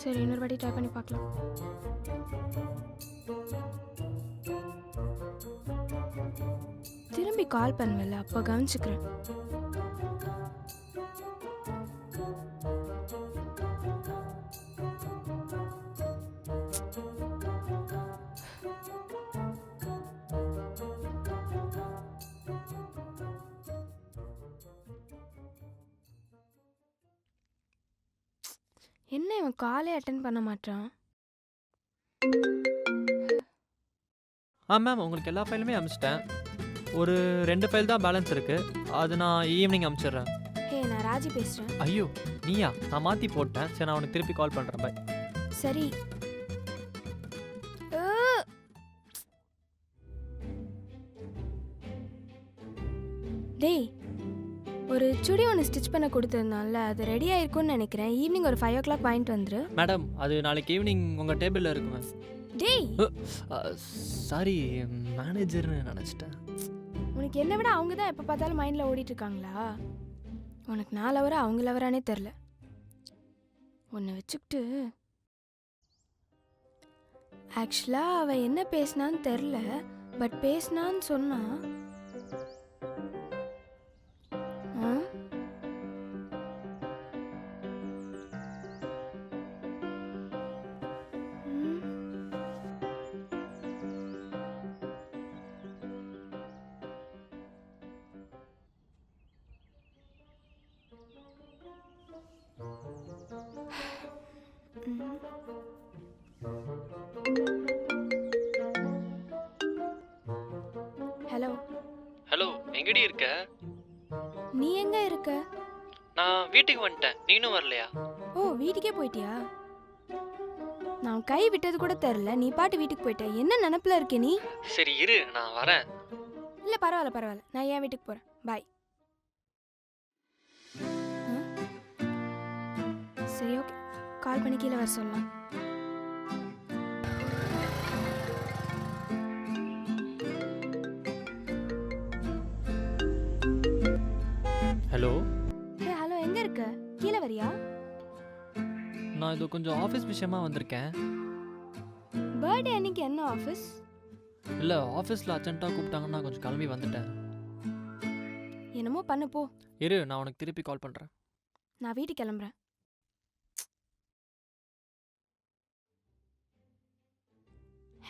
சரி இன்னொரு வாட்டி ட்ரை பண்ணி பார்க்கலாம். திரும்பி கால் பண்ணுவேல அப்போ கவனிச்சுக்கிறேன். என்ன இவன் காலே அட்டன் பண்ண மாட்டான் ஆ மேம் உங்களுக்கு எல்லா ஃபைலுமே அனுப்பிச்சிட்டேன் ஒரு ரெண்டு ஃபைல் தான் பேலன்ஸ் இருக்குது அது நான் ஈவினிங் அனுப்பிச்சிடுறேன் ஹே நான் ராஜி பேசுகிறேன் ஐயோ நீயா? நான் மாற்றி போட்டேன். சரி நான் உனக்கு திருப்பி கால் பண்ணுறேன் பை சரி! டேய் ஒரு சுடி ஒன்று ஸ்டிச் பண்ண கொடுத்துருந்தான்ல அது ரெடி ஆயிருக்கும்னு நினைக்கிறேன். ஈவினிங் ஒரு ஃபைவ் ஓ கிளாக் வாங்கிட்டு வந்துரு. மேடம் அது நாளைக்கு ஈவினிங் உங்கள் டேபிளில் இருக்கு மேம் டேய்! சாரி மேனேஜர்னு நினச்சிட்டேன். உனக்கு என்னை விட அவங்க தான் எப்போ பார்த்தாலும் மைண்டில் ஓடிட்டு இருக்காங்களா உனக்கு நான் லவரா அவங்க லவரானே தெரில உன்னை வச்சுக்கிட்டு ஆக்சுவலாக அவள் என்ன பேசினான்னு தெரில பட் பேசினான்னு சொன்னா எங்கடி இருக்க? நீ எங்க இருக்க? நான் வீட்டுக்கு வந்துட்டேன். நீனும் வரலையா? ஓ வீட்டுக்கே போயிட்டியா? நான் கை விட்டது கூட தெரில நீ பாட்டு வீட்டுக்கு போயிட்ட. என்ன நினப்புல இருக்க நீ? சரி இரு. நான் வரேன். இல்லை பரவாயில்ல பரவாயில்ல. நான் என் வீட்டுக்கு போகிறேன் பாய் சரி ஓகே கால் பண்ணி கீழே வர சொல்லலாம். ஹலோ? ஹே ஹலோ எங்கே இருக்க? கீழே வரியா? நான் இது கொஞ்சம் ஆஃபீஸ் விஷயமா வந்திருக்கேன். பர்த்டே அன்னைக்கு என்ன ஆஃபீஸ் இல்லை ஆஃபீஸில் அர்ஜென்ட்டாக கூப்பிட்டாங்கன்னா கொஞ்சம் கிளம்பி வந்துட்டேன். என்னமோ பண்ணு போ. இரு நான் உனக்கு திருப்பி கால் பண்ணுறேன் நான் வீட்டுக்கு கிளம்புறேன்.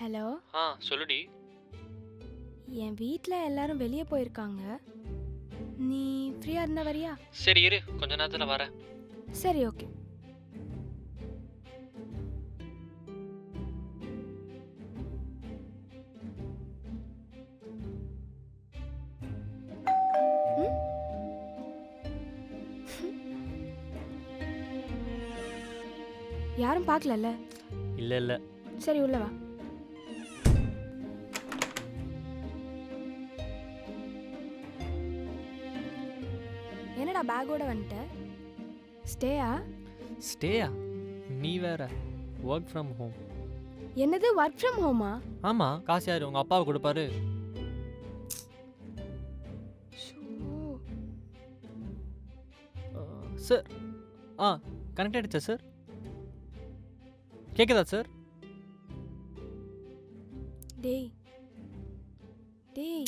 ஹலோ? ஆ சொல்லுடி. என் வீட்டில் எல்லாரும் வெளியே போயிருக்காங்க. நீ ஃப்ரீயாக இருந்தா வரியா? சரி இரு கொஞ்ச நேரத்தில் வரேன். சரி ஓகே? யாரும் பார்க்கலல்ல? இல்லை இல்லை. சரி உள்ள வா. என்னடா பேக்கோட வந்துட்ட? ஸ்டேயா? ஸ்டேயா? நீ வேற. ஒர்க் ஃப்ரம் ஹோம் என்னது ஒர்க் ஃப்ரம் ஹோமா ஆமாம் காசு யார்? உங்கள் அப்பாவை கொடுப்பாரு. சார் ஆ கனெக்ட் ஆகிடுச்சா சார் கேட்குதா சார் டேய். டேய்.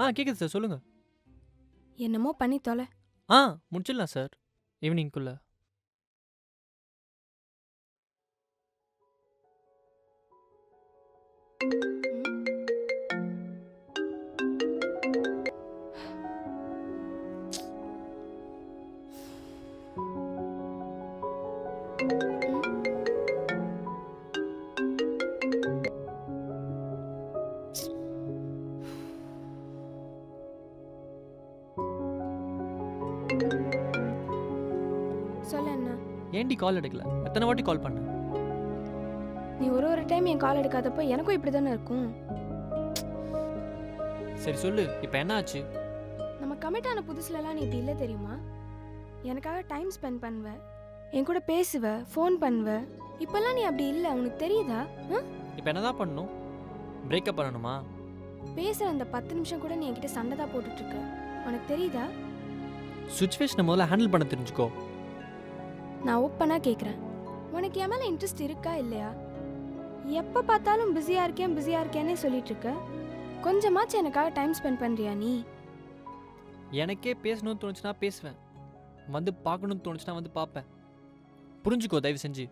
ஆ கேட்குது சார் சொல்லுங்கள் என்னமோ பண்ணி தொலை. ஆ முடிச்சிடலாம் சார் ஈவினிங்குள்ளே. சொல்ல என்ன ஏன்டி கால் எடுக்கல? எத்தனை வாட்டி கால் பண்ண? நீ ஒரு ஒரு டைம் என் கால் எடுக்காதப்போ எனக்கும் இப்படி தானே இருக்கும்? சரி சொல்லு இப்போ என்ன ஆச்சு? நம்ம கமிட் ஆன புதுசுலலாம் நீ இப்படி இல்லை தெரியுமா? எனக்காக டைம் ஸ்பெண்ட் பண்ணுவ. என் கூட பேசுவ ஃபோன் பண்ணுவ. இப்போல்லாம் நீ அப்படி இல்லை உனக்கு தெரியுதா? இப்போ என்னதான் பண்ணணும் பிரேக்கப் பண்ணணுமா? பேசுகிற அந்த பத்து நிமிஷம் கூட நீ என்கிட்ட சண்டை தான் போட்டுட்டு இருக்க. உனக்கு தெரியுதா? சுச்சுவேஷனை முதல்ல ஹேண்டில் பண்ண தெரிஞ்சுக்கோ. நான் ஓப்பனாக கேட்குறேன் உனக்கு என் மேலே இன்ட்ரெஸ்ட் இருக்கா இல்லையா? எப்போ பார்த்தாலும் பிஸியாக இருக்கேன் பிஸியாக இருக்கேன்னே சொல்லிட்டு இருக்க. கொஞ்சமாச்சும் எனக்காக டைம் ஸ்பெண்ட் பண்ணுறியா நீ? எனக்கே பேசணும்னு தோணுச்சுன்னா பேசுவேன். வந்து பார்க்கணும்னு தோணுச்சுன்னா வந்து பார்ப்பேன். புரிஞ்சுக்கோ தயவு செஞ்சு.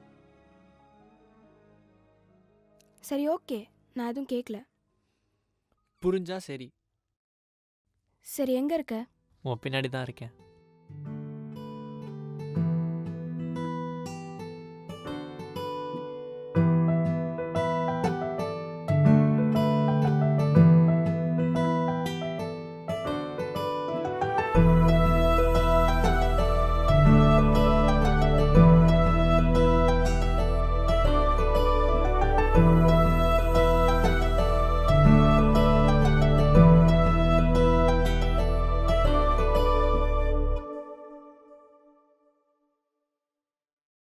சரி ஓகே நான் எதுவும் கேட்கல புரிஞ்சா சரி. சரி எங்கே இருக்க? உன் பின்னாடி தான் இருக்கேன்.